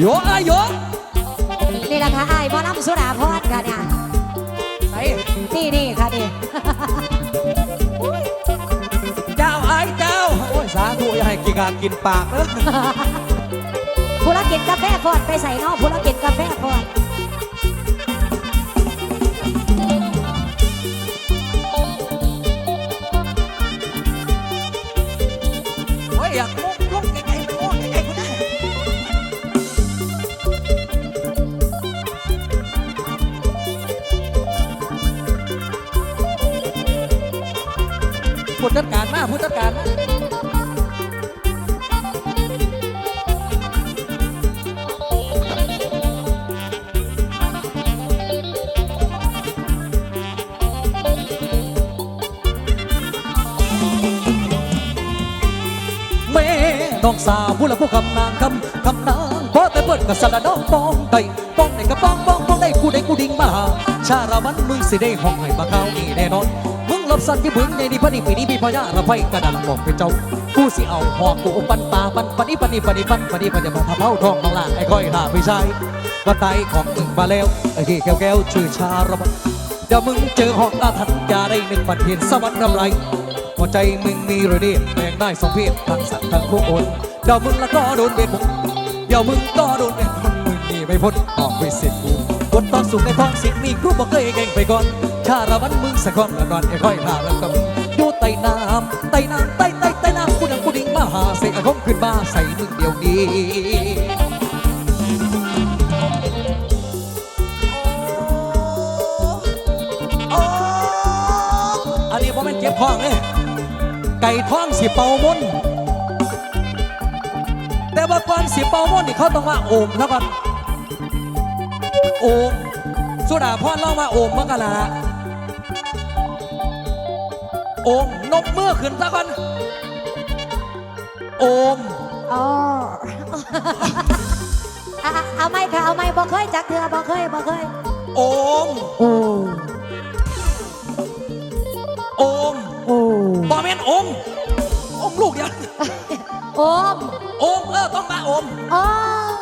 โยอายโยนี่แหละค่ะไอ้ายหมอลำสุดาพรค่ะเนี่ยไอ้นี่นี่ค่ะนี่เจ้าไอ้เจ้าโอ้ยสาธุอย่าให้กินกากกินปากเนอะผู้ละกินกาแฟฟอดไปใส่นอกผู้ละกินกาแฟฟอด น้องสาวผู้ละผู้คำนางคำคำนางพอแต่เปิดกับสารน้องป้องได้ป้องได้กับป้องป้องป้องได้กูได้กูดิ่งมาชาละวันมึงสิได้ห้องให้มาเข้านี่แน่นอนมึงหลบสันที่บึงในนี่พอดีปีนี้มีพญาระไพกระดังบอกเป็นเจ้ากูสิเอาหอกกูปันปาปันปันนี้ปันนี้ปันนี้ปันปันนี้ปันจะมาทำเท้าทองน้องล่าไอ้ค่อยด่าไม่ใช่ว่าไตของมึงมาแล้วไอ้ที่แก้วแก้วชื่อชาละวันเดี๋ยวมึงเจอหอกอาถรรพ์ยาได้หนึ่งปันเห็นสวรรค์กำไร หัวใจมึงมีระเดียดแบ่งได้สองเพศทั้งสัตว์ทั้งผู้คนเดี๋ยวมึงละก็โดนเวทมนต์เดี๋ยวมึงก็โดนเวทมนต์มึงนีไม่พ้นออกไปเสร็จกูบนตอนสูงในท้องสิ่งนี้กูบอกเคยเก่งไปก่อนชาละวันมึงสะก้อนละนอนไอ้ค่อยลาแล้วก็มึงอยู่ใต้น้ำใต้น้ำใต้ใต้ใต้น้ำกูดังกูดิ่งมาหาเสกอารมณ์ขึ้นมาใส่มึงเดียวนี้โอ้อันนี้ผมเป็นเจ็บท้องเลย ไก่ท้องสิเป่ามนแต่ว่าก่อนสิเป่ามนนี่เขาต้องว่าโอมแล้วก่อนโอมสุดาพรเล่ามาโอมเมื่อกันละโอมนบมือขึ้นซะก่อนโอมอ๋อเอาไหมค่ะเอาไหมบ่เคยจักเถื่อบ่เคยบ่เคยโอมโอ้โอแม่นโอมโอมลูกเดียวโอมโอมเออต้องมาโอมอ๋อ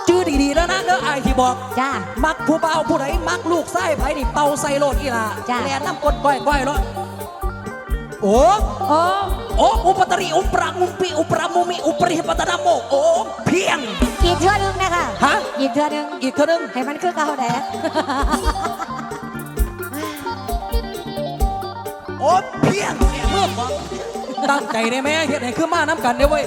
ชื่อดีๆแล้วนะเด้อไอายที่บอก จ้า มักผู้เบาผู้ใดมักลูกไส้ไผนี่เป่าใส่โลดอีหล่ะจ้ะ แลน้ำกดก้อยก้อยรถโอ้โอ้โอ้อุปตริอุปรามุมปิอุปรามุมิอุปริหปัตนาโมโอ้เพียง อีกเทื่อนึงนะคะฮะ อีกเทื่อนึงอีกเท่านึงให้มันคือเก่าแดดโอ้เพียงเมื่อก่อน ตั้งใจได้ไหมเฮ็ดให้คือมาน้ำกันเด้อเว้ย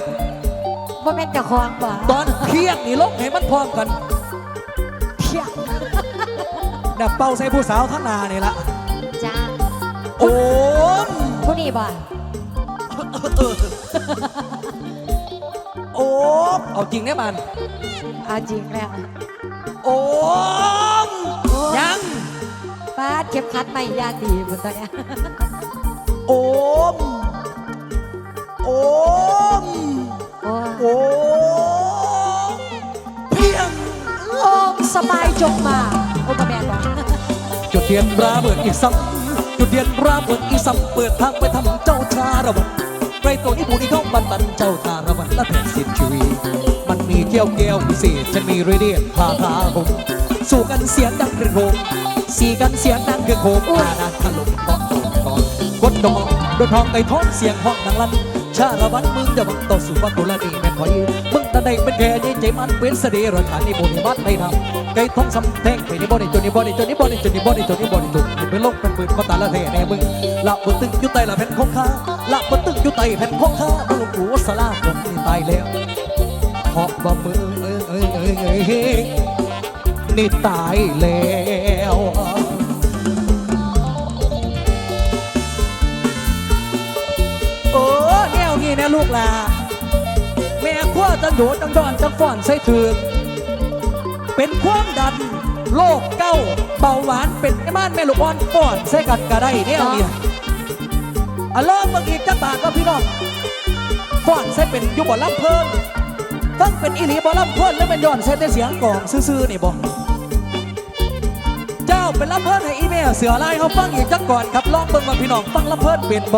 บ่แม่นเจ้าของบ่ตอนเพียงนี่ลงให้มันพร้อมกันเพียงดับเป่าใส่ผู้สาวทั้งหนานี่ละจ้าโอ้มผู้นี้บ่โอ้มเอาจริงได้มันเอาจริงแล้วโอ้มยังป้าดเข็มขัดไม่ยางดีบนตัวเนี้ยโอมโอ มโอ้โอมเพียงโอ้สบายจงมาโอ้ประแมนบอกจุดเทียนราเบิดอีกซ้ำจุดเทียนราเบิดอีกซ้ำเปิดทางไปทำเจ้าชาระวันไรตัวนี้ผู้นี้ท้องบันบันเจ้าชาระวันและแผ่นสินชีวีมันมีเกี้ยวแก้วพิเศษฉันมีเรเดียนพาพาผมสู้กันเสียงดังเรืองโหงสีกันเสียงดังเรืองโหงอาณาถล่มก้อนก้อนกดดองโดนทองไก่ท้องเสียงห้องดังลั่น ชาละวันมึงจะบังต่อสู้ว่ากุลนีแม่นพอยมึงตะได้เป็นแค่ยี่ใจมันเป็นเสด็จราชานี่บุญบัตในทำไก่ท้องสำแทงไปในบ่อในจนในบ่อในจนในบ่อในจนในบ่อในจนในบ่อในจนเป็นโลกเป็นปืนก็ตาละเทแน่มึงละบนตึงอยู่ใต้ละแผ่นของข้าละบนตึงอยู่ใต้แผ่นของข้ามึงหัวสลาผมนี่ตายแล้วเพราะว่ามึงเอ้ยเอ้ยเอ้ยเอ้ยเอ้ยนี่ตายแล้ว นวนี้นะลูกหลาแม่ขั้วจังโดดจังดอนจังฟ้อนใส่ถือกเป็นความดันโรคเก้าเบาหวานเป็นไอ้บ้านแม่ลูกอ่อนฟ้อนใส่กันก็ได้แนวนี้อะลองเมื่อกี้จักบาทก็พี่น้องฟ้อนใส่เป็นอยุบบ่ลำเพิ่นฟังเป็นอีหลีบ่ลำเพิ่นแล้วเป็นย้อนใส่แต่เสียงกลองซื่อๆนี่บ่เจ้าเป็นลำเพิ่นให้อีเมลเสือลายเขาฟังอีกจักก่อนครับลองเบิ่งว่าพี่น้องฟังลำเพิ่นเป็นบ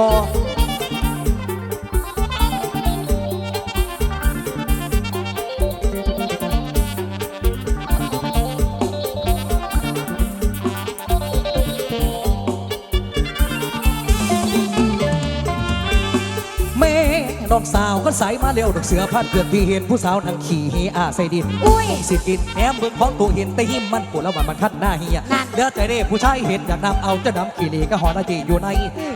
ม่น้องสาวก็สายมาเร็วดอกเสือพันเกือบที่เห็นผู้สาวนั่งขี่เฮอาใส่ดินอุ้ยสิกินแหนมเบิ่งของตัวเห็นแต่หิมมันปวดแล้วว่ามันคัดหน้าเฮียนั่นเหลือแต่เด้ผู้ชายเห็นอยากนำเอาจะนำขี่เหลีก็หอนาจีอยู่ใน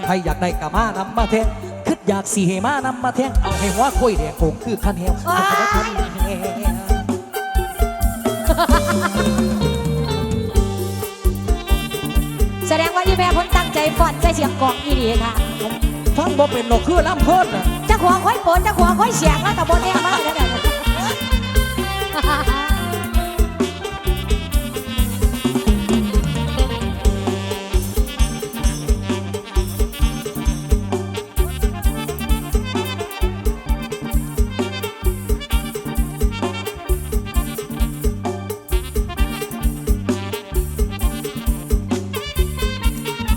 ใครอยากได้กะมานำมาแทงคิดอยากสีเฮมานำมาแทงเอาให้หัวคุยแดงโคงคือคันแหวเอาไปได้คันแหวแสดงว่าอีแม่เพ้นตั้งใจฟ้อนใจเสียงกลองอีดีค่ะฟังบ่เป็นหนกคือลำเพิ่นน่ะเจะขวางค่อยโปนจะขวางค่อยเสียงแล้วแต่บนแน่มากเลยเดี๋ยว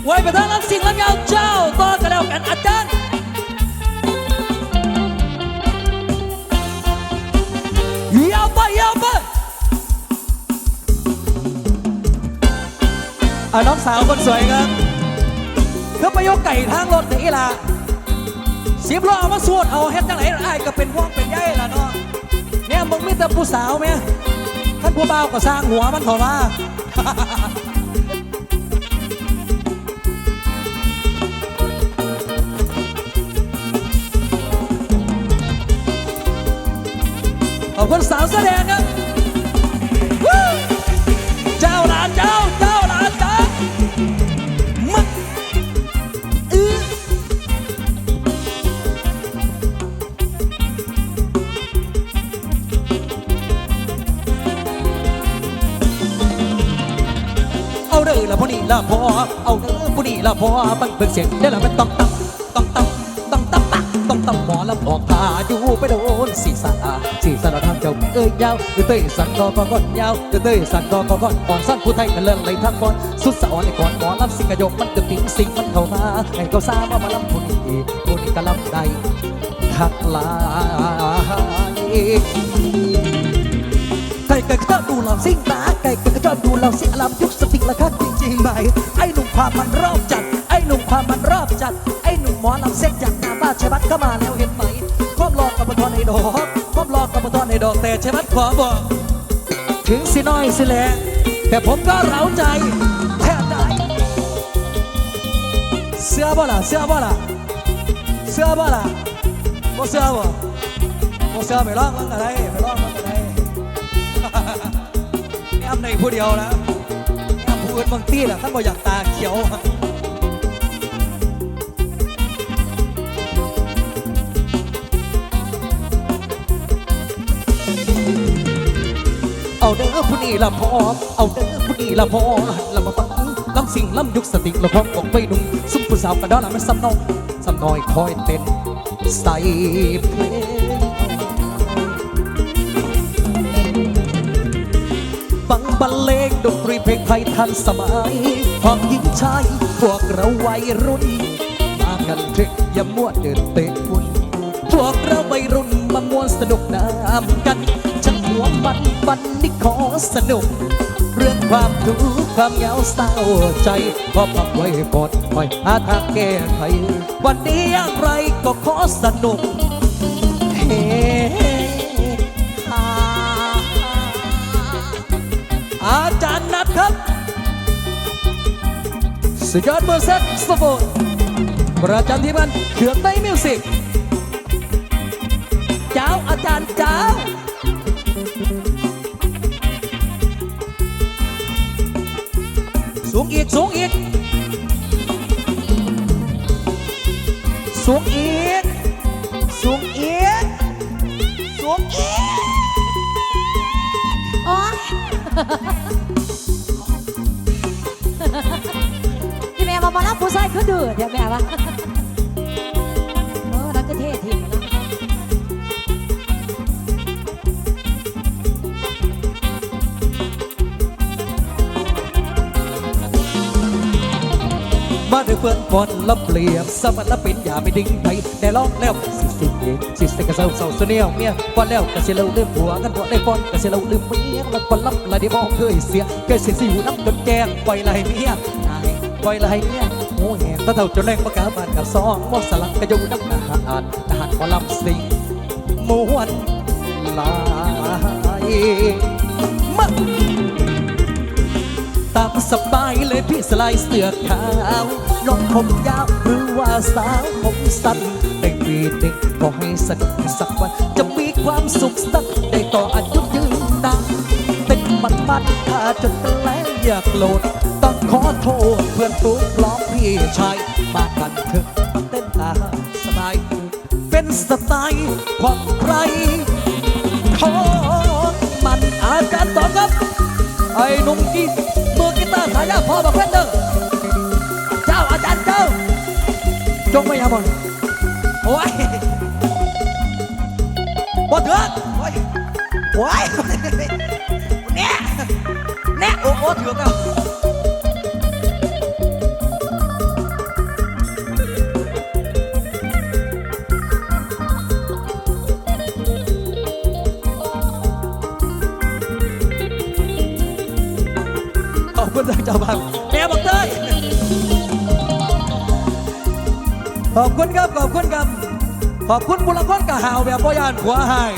ไว้ไปทางลำสิ่งลำยาวเจ้าต่อกันแล้วกันอาจารย์ อะน้องสาวคนสวยครับเพื่อไปยกไก่ทางรถนี่ล่ะสิบล้อเอามาสวดเอาเฮ็ดจังไหนอ้ายก็เป็นห่วงเป็นใยล่ะเนาะเนี่ยมึงมีแต่ผู้สาวไหมท่านผู้บ่าวก็สร้างหัวมันเถอะว่าขอบคุณสาวแสดงครับเจ้าหลานเจ้า อาเด้อละพอนี่ละพอเอาเด้อพอนี่ละพอมันเป็นเสียงเด้อละมันต้องตับต้องตับต้องตับปะต้องตับหมอลำออกพาอยู่ไปโดนศีรษะศีรษะเราทางเจ้าเอ้ยยาวเต้ยสันกอก็ก้อนยาวเต้ยสันกอก็ก้อนอ่อนสั้นผู้ไทยกันเลิศเลยทั้งก้อนสุดสะอ่อนในก่อนหมอลำสิงกะยกมันจะติงสิงมันเข้ามาให้เขาซาว่ามาลำผู้นี้ผู้นี้ก็ลำได้คักลายไก่ไก่ก็ดูเราซิ่ง ไหมไอ้หนุ่มความมันรอบจัด ไอ้หนุ่มความมันรอบจัด ไอ้หนุ่มหมอลำเส้นจากหน้าบ้านชัยบัตรก็มาแล้วเห็นไหมความรอกับปทอนในดอกความรอกับปทอนในดอกแต่ชัยบัตรขอบอก ถึงสิน้อยสิแหละแต่ผมก็เร้าใจแทบได้เสื้อบ่ล่ะเสื้อบ่ล่ะเสื้อบ่ล่ะบ่เสื้อบ่บ่เสื้อไปร้องมันอะไรไปร้องมันอะไรแอมในผู้เดียวนะ แอมผู้อื่นบางทีแหละท่านบอกอยากตาเขียวเอาเด้อผู้นี้ละพอเอาเด้อผู้นี้ละพอลำมาฟังลำสิ่งลำยุคสติละพร้อมของไปนุ่งซุ่มผู้สาวกระดอนละมันซ้ำน้องซ้ำน้อยคอยเต้นใส่เพลง ฟังบรรเลงดนตรีเพลงไทยทันสมัย ความยิ่งชายพวกเราวัยรุ่น มากันเถอะอย่ามัวเดินเตะฝุ่นพวกเราวัยรุ่นมามวนสนุกน้ำกันฉันหัวมันบันนี่ขอสนุก เรื่องความทุกข์ความเหงาเศร้าใจพอพักไว้ปลดคอยหาทางแก้ไขวันนี้อย่างไรก็ขอสนุก สุดยอดเบอร์เซ็ตสโฟนประจำที่มันเขื่องได้มิวสิกเจ้าอาจารย์เจ้าสูงอีกสูงอีกสูงอีกสูงอีกสูงอีกโอ๊ ยอีแม่มามารับผู้ชายคือดื้อเดี๋ยวแม่วะเออนั่นก็เท่ทีนะด้วยเพื่อนบอลละเปลี่ยนสมันละเป็นอย่าไปดิ้งไปแต่ลองแล้วสิสิเองสิสิกระเซาเศร้าเสนียวเมียบอลแล้วกระเสียเราลืมผัวกันบ่ได้บอลกระเสียเราลืมเมียแล้วบอลลับละที่บอกเคยเสียเคยเสียสิอยู่น้ำจนแกงปล่อยไหลเมีย ปล่อยไหลเมียโอ้แหงตะเท่าจนแรงประกาศบานกับซองมอสลักกระยูน้ำหนาอ่านทหารบอลลับสิงมวนลายมาตามสบายเลยพี่สไลด์เสื้อขาวลงผมยาวหรือว่าสาวผมสั้นได้ปีหนึ่งก็ให้สักสักวัน จะมีความสุขสักได้ต่ออายุยืนนานเป็นมันมันถ้าจนเป็นแล้ว อย่าโหลดต้องขอโทษเพื่อนทุกล้อมพี่ชายมากันเถอะเต้นตาสบาย เป็นสไตล์ของใครของมันอาจารย์ต่อครับ ไอ้หนุ่มกีมือกีตาร์สายาพอบอกเพื่อนเด้อเจ้าอาจารย์เจ้า จงไม่ยาบอนโอ้ยบอเถือกโอ้ยโอ้ย ถือแล้วขอบคุณจากเจ้าบ้านแม่บอกเต้ยขอบคุณครับ ขอบคุณครับ ขอบคุณบุรพนกับหาวแบบพ่อยานหัวหาย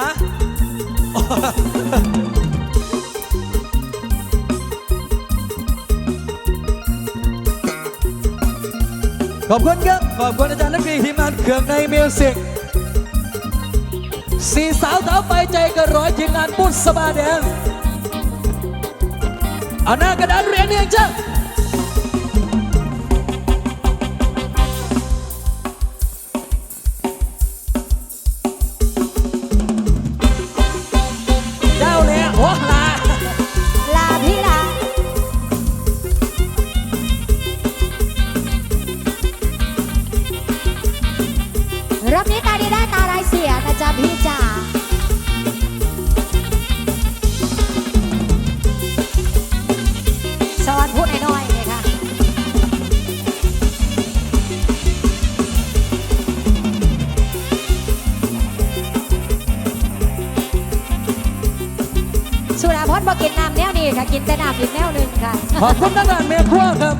ฮะ ขอบคุณครับ ขอบคุณอาจารย์นักดนตรีทีมงานเครื่องในมิวสิกสี่สาวสาวไปใจกันร้อยทีมงานปุ๊บสบาแดงเอาหน้ากระดานเรียนเรียงจ้า พี่จ๋าสอนพูดหน่อยๆเลยค่ะ สุราพรบอกกินน้ำแนวนี้ค่ะ กินแต่น้ำอีกแนวหนึ่งค่ะ ขอบคุณทางด้านเมียครัวครับ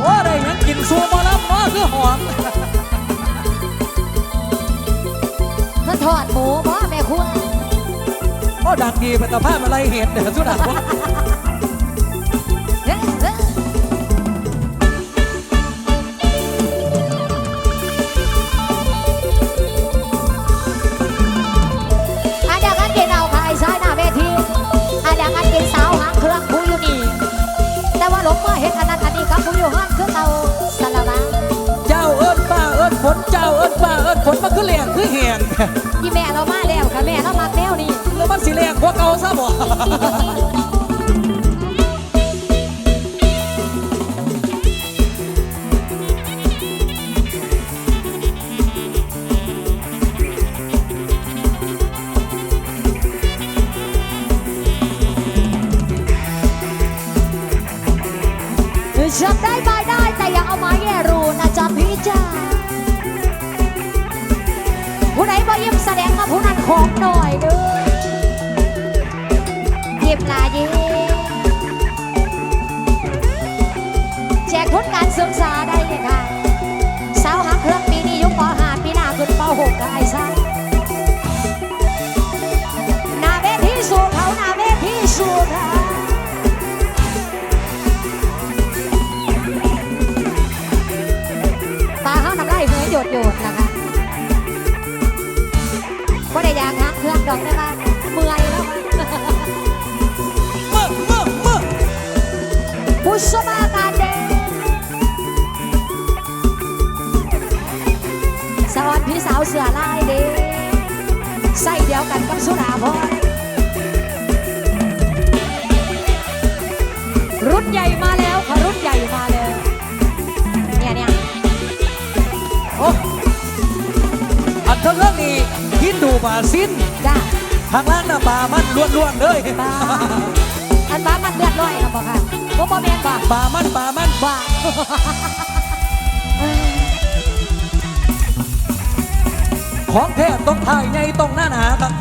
โอ้ได้งั้นกินซูมาแล้วเนาะคือหอม มันทอดหมูเพราะแม่ครัวโอ้ดังดีเป็นตาภาพอะไรเห็นเดือดสุดา รงคือแหงยี่แม่เรามาแล้วค่ะแม่เรามักแนวนี้แล้วมันสิแรงกว่าเก่าซะบ่ ของหน่อยเด้อยิ้มลายิ้มแจกทุนการศึกษาได้ เดียวกันกับสุราพรรุ่นใหญ่มาแล้วค่ะรุ่นใหญ่มาแล้วเนี่ยเนี่ยโอ้อันเท่าเรื่องนี้ฮินดูมาสิ้นจ้าทางล่างหน้าป่ามันล้วนๆเลยปลาออันบ้ามันเลือดร้อยแล้วบ่ค่ะบ่บ่แม่นบ่ป่ามันป่ามันบ่เออของแท้ต้องถ่ายใหญ่ต้องหน้าหนาครับ